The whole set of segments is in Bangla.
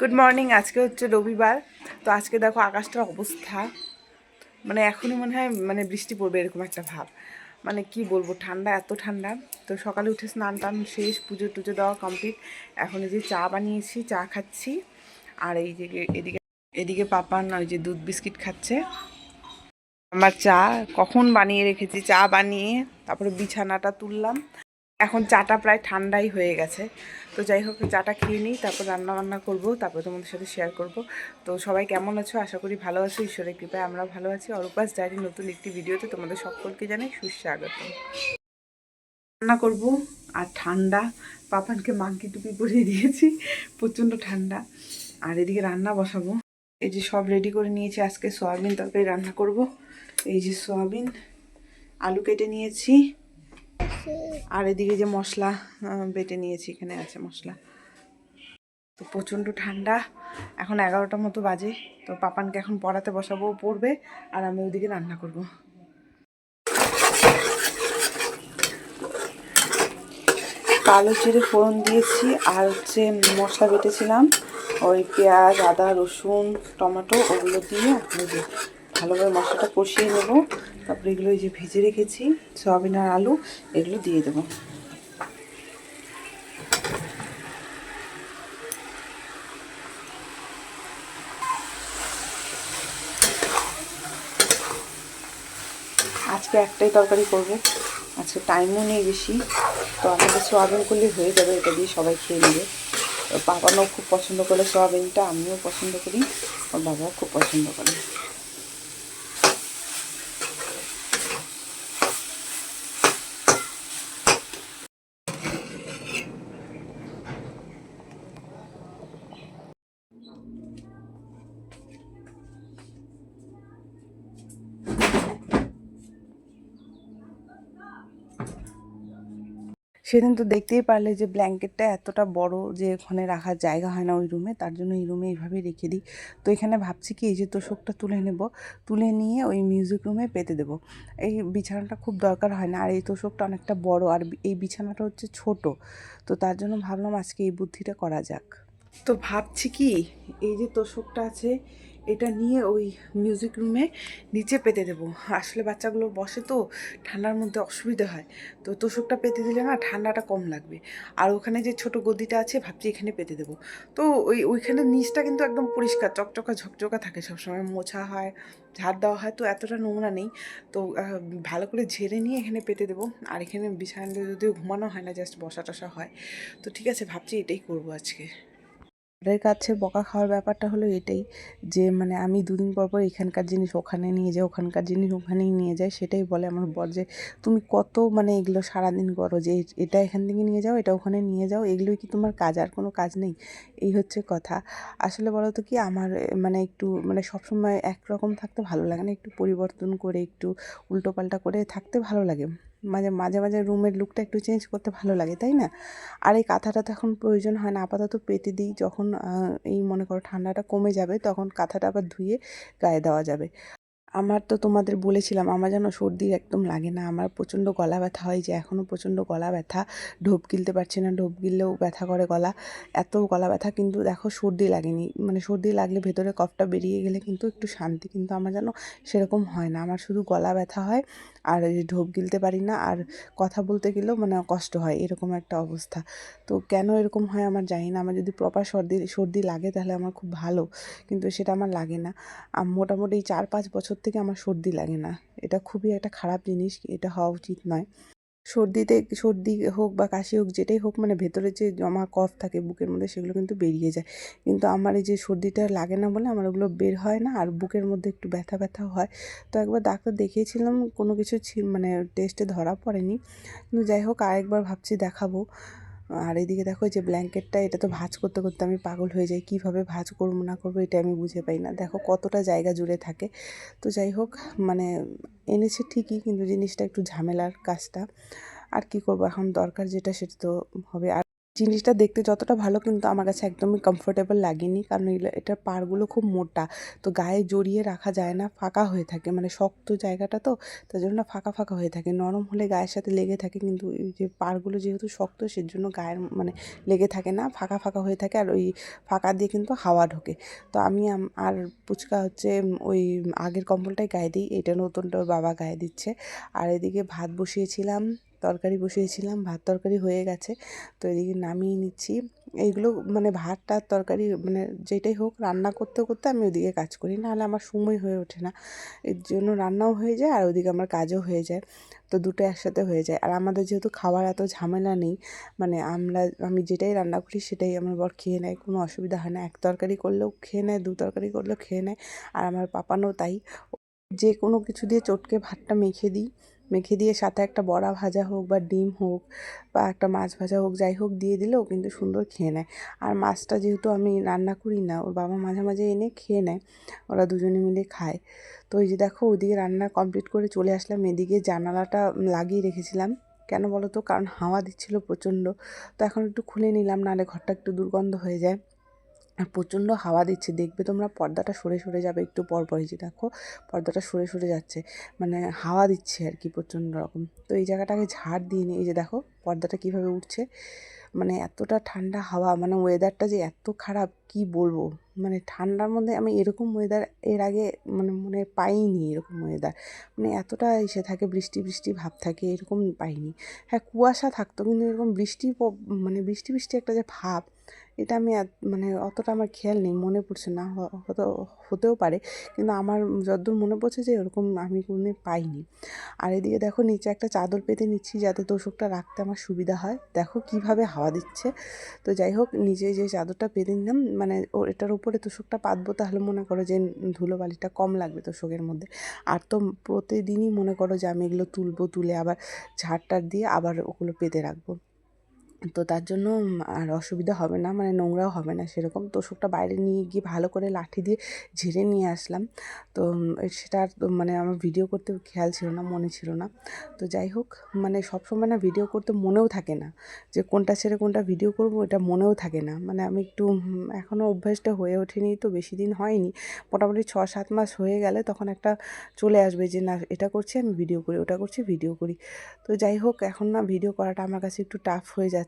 গুড মর্নিং আজকে হচ্ছে রবিবার। তো আজকে দেখো আকাশটার অবস্থা। মানে এখনই মনে হয় মানে বৃষ্টি পড়বে এরকম একটা ভাব। মানে কি বলব, ঠান্ডা, এত ঠান্ডা। তো সকালে উঠে স্নান টান শেষ, পুজো টুজো দেওয়া কমপ্লিট এখন এই যে চা বানিয়েছি, চা খাচ্ছি। আর এই যে এদিকে এদিকে পাপান ওই যে দুধ বিস্কিট খাচ্ছে। আমার চা কখন বানিয়ে রেখেছি? চা বানিয়ে তারপরে বিছানাটা তুললাম। এখন চাটা প্রায় ঠান্ডাই হয়ে গেছে। তো যাই হোক, চাটা খেয়ে নিই, তারপর রান্না বান্না করব, তারপর তোমাদের সাথে শেয়ার করব। তো সবাই কেমন আছো? আশা করি ভালো আছো, ঈশ্বরের কৃপায় আমরা ভালো আছি। অরূপাস ডায়েরি নতুন একটি ভিডিওতে তোমাদের সকলকে জানাই সুস্বাগত রান্না করব, আর ঠান্ডা। পাপানকে মাংকি টুপি পরিয়ে দিয়েছি, প্রচণ্ড ঠান্ডা। আর এদিকে রান্না বসাবো। এই যে সব রেডি করে নিয়েছি, আজকে সয়াবিন তরকারি রান্না করব। এই যে সয়াবিন, আলু কেটে নিয়েছি। আর এদিকে যে মশলা বেটে নিয়েছি, এখানে আছে মশলা। তো প্রচণ্ড ঠান্ডা, এখন এগারোটার মতো বাজে, তো পাপানকে এখন পড়াতে বসাবো পড়বে, আর আমি ওদিকে রান্না করব। কালো জিরে ফোড়ন দিয়েছি, আর হচ্ছে মশলা বেটেছিলাম, ওই পেঁয়াজ, আদা, রসুন, টমেটো, ওগুলো দিয়ে ভালোভাবে মশলাটা কষিয়ে নেব। তারপরে এগুলো এই যে ভেজে রেখেছি, সয়াবিন আর আলু, এগুলো দিয়ে দেবো। আজকে একটাই তরকারি করব। আজকে টাইমও নেই বেশি, তো আমাদের সোয়াবিন করলে হয়ে যাবে, এটা দিয়ে সবাই খেয়ে নেবে। বাবানও খুব পছন্দ করে সোয়াবিনটা, আমিও পছন্দ করি ওর বাবাও খুব পছন্দ করে। সেদিন তো দেখতেই পারলে যে ব্ল্যাঙ্কেটটা এতটা বড় যে ওখানে রাখার জায়গা হয় না ওই রুমে, তার জন্য এই রুমে এইভাবেই রেখে দিই। তো এখানে ভাবছি কি, এই যে তোষকটা তুলে নেব, তুলে নিয়ে ওই মিউজিক রুমে পেতে দেবো। এই বিছানাটা খুব দরকার হয় না, আর এই তোষকটা অনেকটা বড়, আর এই বিছানাটা হচ্ছে ছোট। তো তার জন্য ভাবলাম আজকে এই বুদ্ধিটা করা যাক। তো ভাবছি কি, এই যে তোষকটা আছে এটা নিয়ে ওই মিউজিক রুমে নিচে পেতে দেবো। আসলে বাচ্চাগুলো বসে তো, ঠান্ডার মধ্যে অসুবিধা হয়। তো তোষকটা পেতে দিলে না ঠান্ডাটা কম লাগবে। আর ওখানে যে ছোট গদিটা আছে, ভাবছি এখানে পেতে দেবো। তো ওই, ওইখানে নিচটা কিন্তু একদম পরিষ্কার, চকচকা ঝকঝকা থাকে সবসময়। মোছা হয়, ঝাড় দেওয়া হয়, তো এতটা নোংরা নেই। তো ভালো করে ঝেড়ে নিয়ে এখানে পেতে দেবো। আর এখানে বিছানাতে যদিও ঘুমানো হয় না জাস্ট বসা টসা হয়। তো ঠিক আছে, ভাবছি এটাই করব আজকে। বরের কাছে বকা খাওয়ার ব্যাপারটা হলো এটাই যে মানে আমি দুদিন পর পর এখানকার জিনিস ওখানে নিয়ে যাই, ওখানকার জিনিস ওখানেই নিয়ে যাই, সেটাই বলে আমার বর যে, তুমি কত মানে এগুলো সারাদিন করো যে, এটা এখান থেকে নিয়ে যাও, এটা ওখানে নিয়ে যাও, এগুলোই কি তোমার কাজ, আর কোনো কাজ নেই? এই হচ্ছে কথা। আসলে বলো তো কি, আমার মানে একটু মানে সবসময় একরকম থাকতে ভালো লাগে না, একটু পরিবর্তন করে, একটু উল্টোপাল্টা করে থাকতে ভালো লাগে। মাঝে মাঝে মাঝে রুমের লুকটা একটু চেঞ্জ করতে ভালো লাগে, তাই না? আর এই কাঁথাটা তো এখন প্রয়োজন হয় না, আপাতত পেতে দিই, যখন এই মনে করো ঠান্ডাটা কমে যাবে, তখন কাঁথাটা আবার ধুয়ে গায়ে দেওয়া যাবে। আমার তো তোমাদের বলেছিলাম, আমার যেন সর্দি একদম লাগে না। আমার প্রচণ্ড গলা ব্যথা হয় যে এখনও প্রচণ্ড গলা ব্যথা। ঢোপ গিলতে পারছি না, ঢোপ গিললেও ব্যথা করে গলা। এত গলা ব্যথা কিন্তু দেখো সর্দি লাগেনি। মানে সর্দি লাগলে ভেতরে কফটা বেরিয়ে গেলে কিন্তু একটু শান্তি, কিন্তু আমার যেন সেরকম হয় না। আমার শুধু গলা ব্যথা হয় আর ঢোপ গিলতে পারি না আর কথা বলতে গেলেও মানে কষ্ট হয়, এরকম একটা অবস্থা। তো কেন এরকম হয় আমার জানি না। আমার যদি প্রপার সর্দি সর্দি লাগে তাহলে আমার খুব ভালো, কিন্তু সেটা আমার লাগে না। মোটামুটি চার পাঁচ বছর থেকে আমার সর্দি লাগে না। এটা খুবই একটা খারাপ জিনিস, এটা হওয়া উচিত নয়। সর্দিতে, সর্দি হোক বা কাশি হোক, যেটাই হোক মানে ভেতরে যে জমা কফ থাকে বুকের মধ্যে, সেগুলো কিন্তু বেরিয়ে যায়। কিন্তু আমার এই যে সর্দিটা লাগে না বলে আমার ওগুলো বের হয় না, আর বুকের মধ্যে একটু ব্যথা ব্যথা হয়। তো একবার ডাক্তার দেখিয়েছিলাম, কোনো কিছু মানে টেস্টে ধরা পড়েনি। কিন্তু যাই হোক, আরেকবার ভাবছি দেখাবো। আর এদিকে দেখো যে ব্ল্যাঙ্কেটটা, এটা তো ভাঁজ করতে করতে আমি পাগল হয়ে যাই। কীভাবে ভাঁজ করব না করব এটা আমি বুঝে পাই না। দেখো কতটা জায়গা জুড়ে থাকে। তো যাই হোক মানে এনেছে ঠিকই, কিন্তু জিনিসটা একটু ঝামেলার কাজটা। আর কি করব? এখন দরকার যেটা সেটা তো হবে। আর জিনিসটা দেখতে যতটা ভালো কিন্তু আমার কাছে একদমই কমফোর্টেবল লাগেনি। কারণ এটার পাড়গুলো খুব মোটা। তো গায়ে জড়িয়ে রাখা যায় না, ফাঁকা হয়ে থাকে। মানে শক্ত জায়গাটা তো, তার জন্য ফাঁকা ফাঁকা হয়ে থাকে। নরম হলে গায়ের সাথে লেগে থাকে কিন্তু এই যে পাড়গুলো যেহেতু শক্ত, সেজন্য গায়ের মানে লেগে থাকে না, ফাঁকা ফাঁকা হয়ে থাকে। আর ওই ফাঁকা দিয়ে কিন্তু হাওয়া ঢোকে। তো আমি আর পুচকা হচ্ছে ওই আগের কম্বলটাই গায়ে দিই। এটা নতুনটা বাবা গায়ে দিচ্ছে। আর এদিকে ভাত বসিয়েছিলাম। তরকারি বসিয়েছিলাম, ভাত তরকারি হয়ে গেছে। তো এদিকে নামিয়ে নিচ্ছি। এইগুলো মানে ভাত টাত তরকারি মানে যেটাই হোক রান্না করতে করতে আমি ওদিকে কাজ করি, নাহলে আমার সময় হয়ে ওঠে না। এর জন্য রান্নাও হয়ে যায় আর ওদিকে আমার কাজও হয়ে যায়। তো দুটো একসাথে হয়ে যায়। আর আমাদের যেহেতু খাওয়ার এত ঝামেলা নেই মানে আমরা, আমি যেটাই রান্না করি সেটাই আমার বর খেয়ে নেয়, কোনো অসুবিধা হয় না। এক তরকারি করলেও খেয়ে নেয়, দু তরকারি করলেও খেয়ে নেয়। আর আমার পাপানও তাই। যে কোনো কিছু দিয়ে চটকে ভাতটা মেখে দিই। মেখে দিয়ে সাথে একটা বড়া ভাজা হোক বা ডিম হোক বা একটা মাছ ভাজা হোক, যাই হোক দিয়ে দিলেও কিন্তু সুন্দর খেয়ে নেয়। আর মাছটা যেহেতু আমি রান্না করি না, ওর বাবা মাঝে মাঝে এনে খেয়ে নেয়, ওরা দুজনে মিলে খায়। তো এই যে দেখো ওইদিকে রান্না কমপ্লিট করে চলে আসলাম। এদিকে জানালাটা লাগিয়ে রেখেছিলাম। কেন বলো তো? কারণ হাওয়া দিচ্ছিল প্রচণ্ড। তো এখন একটু খুলে নিলাম, নাহলে ঘরটা একটু দুর্গন্ধ হয়ে যায়। আর প্রচণ্ড হাওয়া দিচ্ছে। দেখবে তোমরা পর্দাটা সরে সরে যাবে একটু পর পরই যে দেখো, পর্দাটা সরে সরে যাচ্ছে। মানে হাওয়া দিচ্ছে আর কি প্রচণ্ড রকম। তো এই জায়গাটাকে ঝাড় দিয়ে নিই এই যে দেখো পর্দাটা কীভাবে উঠছে। মানে এতটা ঠান্ডা হাওয়া মানে ওয়েদারটা যে এত খারাপ, কি বলব? মানে ঠান্ডার মধ্যে আমি এরকম ওয়েদার এর আগে মানে মনে পাইনি এরকম ওয়েদার মানে এতটা এসে থাকে, বৃষ্টি বৃষ্টি ভাব থাকে, এরকম পাইনি। হ্যাঁ কুয়াশা থাকতো, কিন্তু এরকম বৃষ্টি মানে বৃষ্টি বৃষ্টি একটা যে ভাব এটা আমি মানে অতটা আমার খেয়াল নেই, মনে পড়ছে না, হ- হয়তো হতেও পারে। কিন্তু আমার যতদূর মনে পড়ছে যে এরকম আমি কোনোদিন পাইনি। আর এদিকে দেখো নিচে একটা চাদর পেতে নিচ্ছি যাতে তোষকটা রাখতে আমার সুবিধা হয়। দেখো কীভাবে হাওয়া দিচ্ছে। তো যাই হোক, নিচে যে চাদরটা পেতে নিলাম মানে ও, এটার উপরে তোষকটা পাতবো তাহলে মনে করো যে ধুলোবালিটা কম লাগবে তোষকের মধ্যে। আর তো প্রতিদিনই মনে করো যে আমি এগুলো তুলবো, তুলে আবার ঝাড়টার দিয়ে আবার ওগুলো পেতে রাখব। তো তার জন্য আর অসুবিধা হবে না মানে নোংরাও হবে না সেরকম। তোষকটা বাইরে নিয়ে গিয়ে ভালো করে লাঠি দিয়ে ঝেড়ে নিয়ে আসলাম। তো সেটা আর মানে আমার ভিডিও করতে খেয়াল ছিল না, মনে ছিল না। তো যাই হোক মানে সবসময় না ভিডিও করতে মনেও থাকে না। যে কোনটা ছেড়ে কোনটা ভিডিও করব, এটা মনেও থাকে না। মানে আমি একটু এখনও অভ্যাসটা হয়ে ওঠেনি, তো বেশি দিন হয়নি। মোটামুটি ছ সাত মাস হয়ে গেলে তখন একটা চলে আসবে যে, না, এটা করছি, আমি ভিডিও করি, ওটা করছি, ভিডিও করি। তো যাই হোক, এখন না ভিডিও করাটা আমার কাছে একটু টাফ হয়ে যাচ্ছে।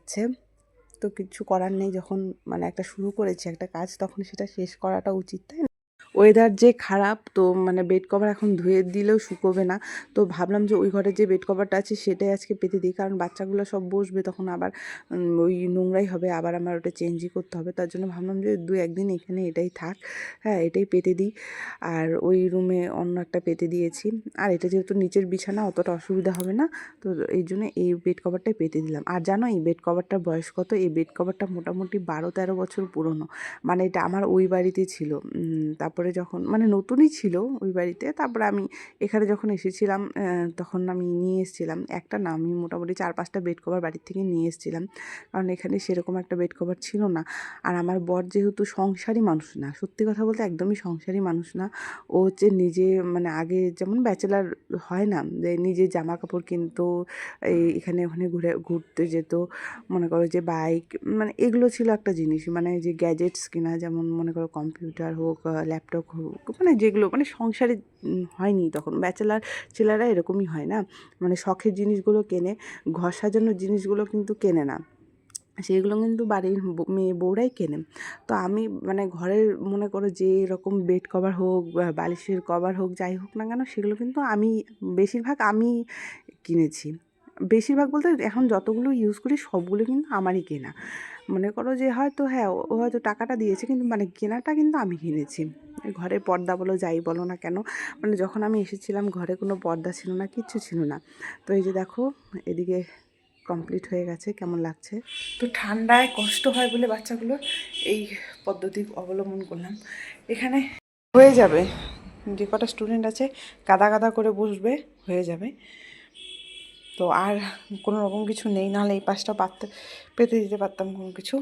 তো কিছু করার নেই যখন মানে একটা শুরু করেছি একটা কাজ, তখন সেটা শেষ করাটা উচিত, তাই ওয়েদার যে খারাপ তো মানে বেড কভার এখন ধুয়ে দিলেও শুকোবে না। তো ভাবলাম যে ওই ঘরে যে বেড কভারটা আছে সেটাই আজকে পেতে দিই। কারণ বাচ্চাগুলো সব বসবে তখন আবার ওই নোংরাই হবে আবার আমার ওটা চেঞ্জই করতে হবে। তার জন্য ভাবলাম যে দু একদিন এখানে এটাই থাক। হ্যাঁ এটাই পেতে দিই। আর ওই রুমে অন্য একটা পেতে দিয়েছি। আর এটা যেহেতু নিচের বিছানা অতটা অসুবিধা হবে না। তো এই জন্য এই বেড কভারটাই পেতে দিলাম। আর জানো এই বেড কভারটার বয়স কত? এই বেড কভারটা মোটামুটি বারো তেরো বছর পুরনো। মানে এটা আমার ওই বাড়িতে ছিল। উম, তারপরে যখন মানে নতুনই ছিল ওই বাড়িতে, তারপরে আমি এখানে যখন এসেছিলাম তখন আমি নিয়ে এসেছিলাম একটা না, আমি মোটামুটি চার পাঁচটা বেড কভার বাড়ির থেকে নিয়ে এসেছিলাম। কারণ এখানে সেরকম একটা বেড কভার ছিল না। আর আমার বর যেহেতু সংসারী মানুষ না, সত্যি কথা বলতে একদমই সংসারী মানুষ না, ও হচ্ছে নিজে মানে আগে যেমন ব্যাচেলার হয় না, যে নিজে জামা কাপড় কিনতো এখানে ওখানে ঘুরে, ঘুরতে যেত, মনে করো যে বাইক মানে এগুলো ছিল একটা জিনিস মানে যে গ্যাজেটস কিনা, যেমন মনে করো কম্পিউটার হোক ল্যাপটপ হোক মানে যেগুলো মানে সংসারে হয়নি তখন। ব্যাচেলার ছেলেরা এরকমই হয় না? মানে শখের জিনিসগুলো কেনে, ঘর সাজানোর জিনিসগুলো কিন্তু কেনে না। সেগুলো কিন্তু বাড়ির মেয়ে বউরাই কেনে। তো আমি মানে ঘরের মনে করো যে এরকম বেড কভার হোক বালিশের কভার হোক, যাই হোক না কেন, সেগুলো কিন্তু আমি, বেশিরভাগ আমি কিনেছি। বেশিরভাগ বলতে এখন যতগুলো ইউজ করি, সবগুলো কিন্তু আমারই কেনা। মনে করো যে হয়তো হ্যাঁ ও হয়তো টাকাটা দিয়েছে কিন্তু মানে কেনাটা কিন্তু আমি কিনেছি। ঘরে পর্দা বলো, যাই বলো না কেন মানে যখন আমি এসেছিলাম ঘরে কোনো পর্দা ছিল না, কিচ্ছু ছিল না। তো এই যে দেখো, এদিকে কমপ্লিট হয়ে গেছে, কেমন লাগছে? তো ঠান্ডায় কষ্ট হয় বলে বাচ্চাগুলো এই পদ্ধতি অবলম্বন করলাম। এখানে হয়ে যাবে, যে কটা স্টুডেন্ট আছে, কাদা কাদা করে বসবে, হয়ে যাবে। তো আর কোনো রকম কিছু নেই, নাহলে এই পাশটা পাততে, পেতে দিতে পারতাম কোনো কিছু।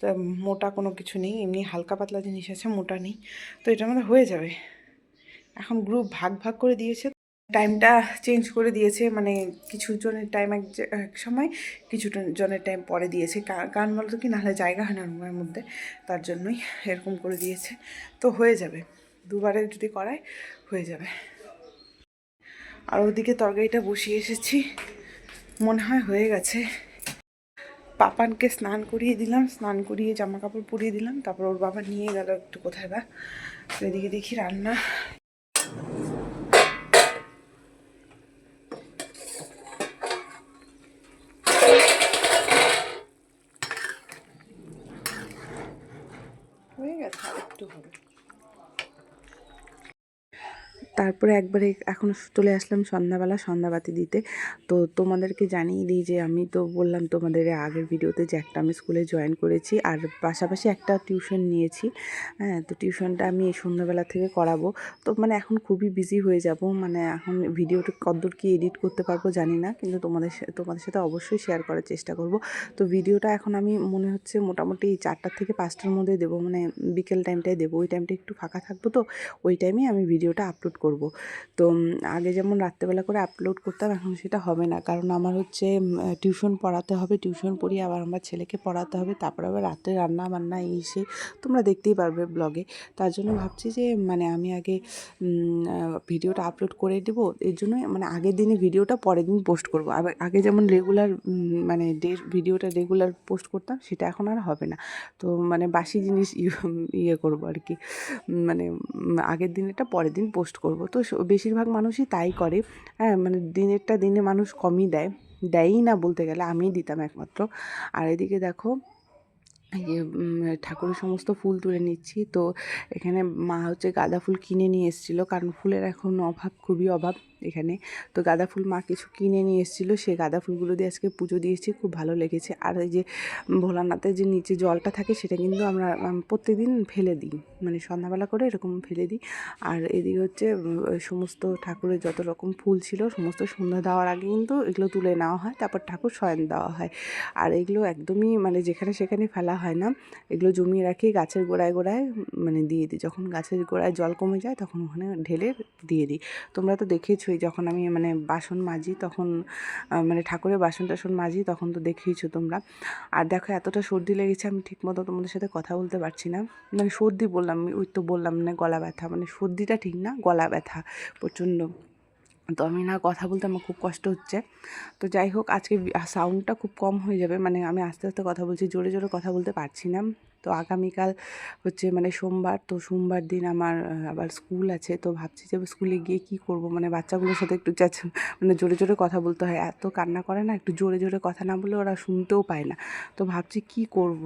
তো মোটা কোনো কিছু নেই, এমনি হালকা পাতলা জিনিস আছে, মোটা নেই। তো এটার মধ্যে হয়ে যাবে। এখন গ্রুপ ভাগ ভাগ করে দিয়েছে। টাইমটা চেঞ্জ করে দিয়েছে মানে কিছু জনের টাইম এক এক সময়, কিছু জনের টাইম পরে দিয়েছে। কারণ বলতো কি, নাহলে জায়গা হয় না রুমের মধ্যে। তার জন্যই এরকম করে দিয়েছে। তো হয়ে যাবে। দুবারে যদি করায়, হয়ে যাবে। আর ওদিকে তরকারিটা বসিয়ে এসেছি। মনে হয় হয়ে গেছে। পাপানকে স্নান করিয়ে দিলাম, স্নান করিয়ে জামা কাপড় পরিয়ে দিলাম, তারপর ওর বাবা নিয়ে গেল একটু কোথায় বা। এদিকে দেখি রান্না হয়ে গেছে আর একটু হবে তারপরে একবারে এখন চলে আসলাম সন্ধ্যাবেলা সন্ধ্যাবাতি দিতে। তো তোমাদেরকে জানিয়ে দিই যে আমি তো বললাম তোমাদের আগের ভিডিওতে যে একটা আমি স্কুলে জয়েন করেছি আর পাশাপাশি একটা টিউশন নিয়েছি। হ্যাঁ তো টিউশনটা আমি এই সন্ধ্যাবেলা থেকে করাবো। তো মানে এখন খুবই বিজি হয়ে যাব। মানে এখন ভিডিওটা কতদূর কি এডিট করতে পারব জানি না, কিন্তু তোমাদের তোমাদের সাথে অবশ্যই শেয়ার করার চেষ্টা করব। তো ভিডিওটা এখন আমি মনে হচ্ছে মোটামুটি চারটার থেকে পাঁচটার মধ্যে দেবো। মানে বিকেল টাইমটায় দেবো। ওই টাইমটা একটু ফাঁকা থাকব তো, ওই টাইমে আমি ভিডিওটা আপলোড করব। তো আগে যেমন রাত্রেবেলা করে আপলোড করতাম, এখন সেটা হবে না। কারণ আমার হচ্ছে টিউশন পড়াতে হবে টিউশন পড়িয়ে আবার আমার ছেলেকে পড়াতে হবে, তারপর আবার রাতে রান্না বান্না এই সে তোমরা দেখতেই পারবে ব্লগে তার জন্য ভাবছি যে মানে আমি আগে ভিডিওটা আপলোড করে দেবো। এর জন্যই মানে আগের দিনে ভিডিওটা পরের দিন পোস্ট করব। আবার আগে যেমন রেগুলার মানে ডে, ভিডিওটা রেগুলার পোস্ট করতাম, সেটা এখন আর হবে না। তো মানে বাসি জিনিস ইয়ে- ইয়ে করব আর কি। মানে আগের দিনেরটা পরের দিন পোস্ট করব। তো বেশিরভাগ মানুষই তাই করে। হ্যাঁ মানে দিনেরটা দিনে মানুষ কমই দেয়। দেয়ই না বলতে গেলে আমি দিতাম একমাত্র। আর এদিকে দেখো, এই যে ঠাকুরের সমস্ত ফুল তুলে নিচ্ছি। তো এখানে মা হচ্ছে গাঁদা ফুল কিনে নিয়ে এসেছিল। কারণ ফুলের এখন অভাব, খুবই অভাব। এখানে। তো গাঁদা ফুল মা কিছু কিনে নিয়ে এসেছিল সেই গাঁদা ফুলগুলো দিয়ে আজকে পুজো দিয়েছি খুব ভালো লেগেছে। আর এই যে ভোলানাথের যে নিচে জলটা থাকে, সেটা কিন্তু আমরা প্রত্যেকদিন ফেলে দিই। মানে সন্ধ্যাবেলা করে এরকম ফেলে দিই। আর এদিকে হচ্ছে সমস্ত ঠাকুরের যত রকম ফুল ছিল, সমস্ত সন্ধ্যা দেওয়ার আগে কিন্তু এগুলো তুলে নেওয়া হয়, তারপর ঠাকুর শয়ন দেওয়া হয়। আর এগুলো একদমই মানে যেখানে সেখানে ফেলা হয় না। এগুলো জমিয়ে রাখি, গাছের গোড়ায় গোড়ায় মানে দিয়ে দিই। যখন গাছের গোড়ায় জল কমে যায়, তখন ওখানে ঢেলে দিয়ে দিই। তোমরা তো দেখেছোই যখন আমি মানে বাসন মাজি তখন মানে ঠাকুরের বাসন টাসন মাজি তখন তো দেখেইছো তোমরা। আর দেখো এতটা সর্দি লেগেছে আমি ঠিকমতো তোমাদের সাথে কথা বলতে পারছি না। মানে সর্দি বললাম ওই তো বললাম মানে গলা ব্যথা মানে সর্দিটা ঠিক না, গলা ব্যথা প্রচণ্ড। তো আমি না কথা বলতে আমার খুব কষ্ট হচ্ছে। তো যাই হোক আজকে সাউন্ডটা খুব কম হয়ে যাবে মানে আমি আস্তে আস্তে কথা বলছি, জোরে জোরে কথা বলতে পারছি না। তো আগামীকাল হচ্ছে মানে সোমবার, তো সোমবার দিন আমার আবার স্কুল আছে, তো ভাবছি যে স্কুলে গিয়ে কি করব? মানে বাচ্চাগুলোর সাথে একটু চাচ মানে জোরে জোরে কথা বলতে হয়। এত কান্না করে না, একটু জোরে জোরে কথা না বলে ওরা শুনতেও পায় না। তো ভাবছি কি করব?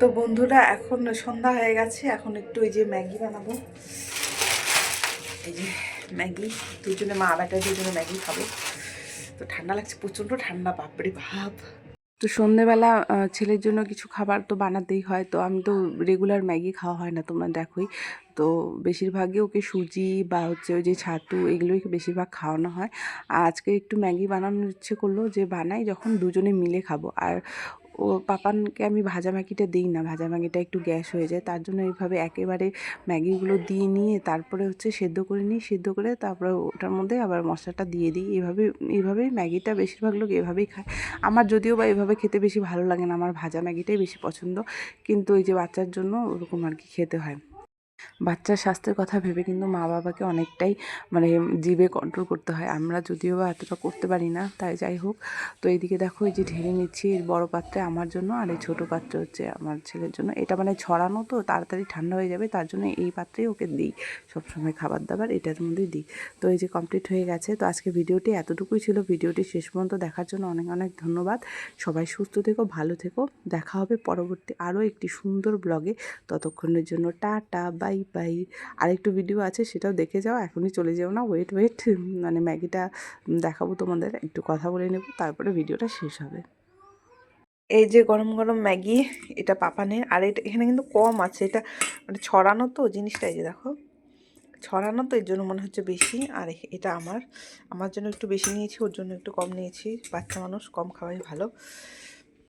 তো বন্ধুরা, এখন সন্ধ্যা হয়ে গেছে। এখন একটু এই যে ম্যাগি বানাবো। এই যে ম্যাগি, দুজনে মা বেটা দুজনে ম্যাগি খাব। তো ঠান্ডা লাগছে, প্রচণ্ড ঠান্ডা, বাপরে ভাব তো সন্ধেবেলা ছেলের জন্য কিছু খাবার তো বানাতেই হয়। তো আমি তো রেগুলার ম্যাগি খাওয়া হয় না, তোমরা দেখোই। তো বেশিরভাগই ওকে সুজি বা হচ্ছে ওই যে ছাতু এগুলোই বেশিরভাগ খাওয়ানো হয়। আজকে একটু ম্যাগি বানানোর ইচ্ছে করল যে বানাই, যখন দুজনে মিলে খাব। আর ও পাপানকে আমি ভাজা ম্যাগিটা দিই না। ভাজা ম্যাগিটা একটু গ্যাস হয়ে যায়। তার জন্য এইভাবে একেবারে ম্যাগিগুলো দিয়ে নিয়ে তারপরে হচ্ছে সেদ্ধ করে নিই। সেদ্ধ করে তারপরে ওটার মধ্যে আবার মশলাটা দিয়ে দিই। এভাবে এইভাবেই ম্যাগিটা বেশিরভাগ লোক এভাবেই খায়। আমার যদিও বা এভাবে খেতে বেশি ভালো লাগে না। আমার ভাজা ম্যাগিটাই বেশি পছন্দ। কিন্তু ওই যে বাচ্চার জন্য ওরকম আর কি খেতে হয়। বাচ্চার স্বাস্থ্যের কথা ভেবে কিন্তু মা বাবাকে অনেকটাই মানে জিভে কন্ট্রোল করতে হয়। আমরা যদিও বা এতটা করতে পারি না, তাই যাই হোক। তো এইদিকে দেখো, এই যে ঢেলে নিচ্ছি বড় পাত্রে আমার জন্য আর এই ছোটো পাত্রে হচ্ছে আমার ছেলের জন্য। এটা মানে ছড়ানো তো, তাড়াতাড়ি ঠান্ডা হয়ে যাবে, তার জন্য এই পাত্রেই ওকে দিই। সবসময় খাবার দাবার এটার মধ্যেই দিই। তো এই যে কমপ্লিট হয়ে গেছে। তো আজকে ভিডিওটি এতটুকুই ছিল। ভিডিওটি শেষ পর্যন্ত দেখার জন্য অনেক অনেক ধন্যবাদ। সবাই সুস্থ থেকো, ভালো থেকো। দেখা হবে পরবর্তী আরও একটি সুন্দর ব্লগে ততক্ষণের জন্য টাটা বাই বাই। আরেকটু ভিডিও আছে, সেটাও দেখে যাও, এখনই চলে যেও না। ওয়েট ওয়েট মানে ম্যাগিটা দেখাবো তোমাদের, একটু কথা বলে নেব, তারপরে ভিডিওটা শেষ হবে। এই যে গরম গরম ম্যাগি, এটা পাপানের, আর এটা এখানে কিন্তু কম আছে, এটা মানে ছড়ানো তো জিনিসটা, এই যে দেখো। ছড়ানো তো এর জন্য মনে হচ্ছে বেশি, আর এটা আমার। আমার জন্য একটু বেশি নিয়েছি, ওর জন্য একটু কম নিয়েছি, বাচ্চা মানুষ, কম খাওয়াই ভালো।